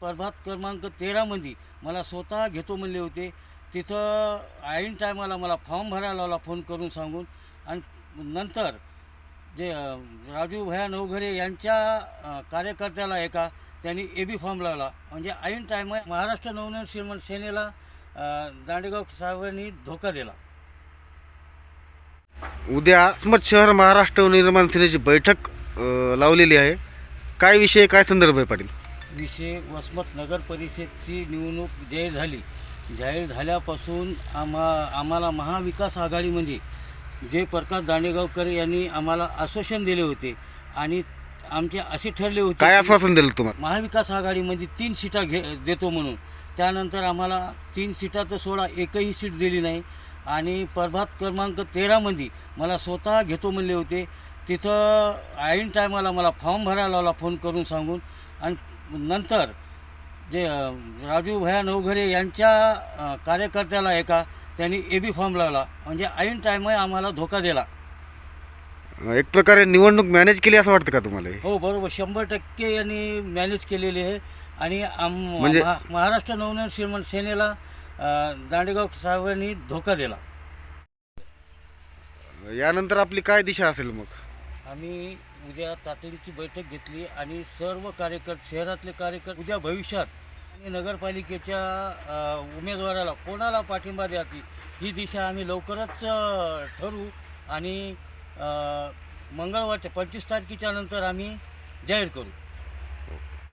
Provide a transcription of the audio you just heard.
प्रभात क्रमांक तेरामध्ये मला स्वतः घेतो म्हणले होते. तिथं ऐन टायमाला मला फॉर्म भरायला लावला फोन करून सांगून. आणि नंतर जे राजू भया नवघरे यांच्या कार्यकर्त्याला एका त्यांनी ए बी फॉर्म लावला. म्हणजे ऐन टायमा महाराष्ट्र नवनवीन श्रीमंत सेनेला दांडेगाव साहेबांनी धोका दिला. उद्या अस्मत शहर महाराष्ट्र निर्माण सेनेची बैठक लावलेली आहे. काय विषय काय संदर्भ आहे पाटील? विषय वसमत नगर परिषदची निवडणूक जाहीर झाली. जाहीर झाल्यापासून आम्हा आम्हाला महाविकास आघाडीमध्ये जे प्रकाश दांडेगावकर यांनी आम्हाला आश्वासन दिले होते आणि आमचे असे ठरले होते काय आश्वासन दिलं तुम्हाला? महाविकास आघाडीमध्ये तीन सीटा घे देतो म्हणून. त्यानंतर आम्हाला तीन सीटा तर सोडा एकही सीट दिली नाही. आणि प्रभात क्रमांक तेरामध्ये मला स्वतः घेतो म्हणले होते. तिथं ऐन टायमाला मला फॉर्म भरायला लावला फोन करून सांगून. आणि नंतर जे राजू भया नवघरे यांच्या कार्यकर्त्याला एका त्यांनी ए बी फॉर्म लावला. म्हणजे ऐन टायमा आम्हाला धोका दिला. एक प्रकारे निवडणूक मॅनेज केली असं वाटतं का तुम्हाला? हे? बरोबर. शंभर टक्के यांनी मॅनेज केलेली आहे. आणि आम म्हणजे- महा- महाराष्ट्र नवनवीन श्रीमंत सेनेला दांडेगाव साहेबांनी धोका दिला. यानंतर आपली काय दिशा असेल मग? आम्ही उद्या तातडीची बैठक घेतली आणि सर्व कार्यकर्ते शहरातले कार्यकर्ते उद्या भविष्यात आणि नगरपालिकेच्या उमेदवाराला कोणाला पाठिंबा द्यायची ही दिशा आम्ही लवकरच ठरवू आणि मंगळवारच्या पंचवीस तारखेच्या नंतर आम्ही जाहीर करू.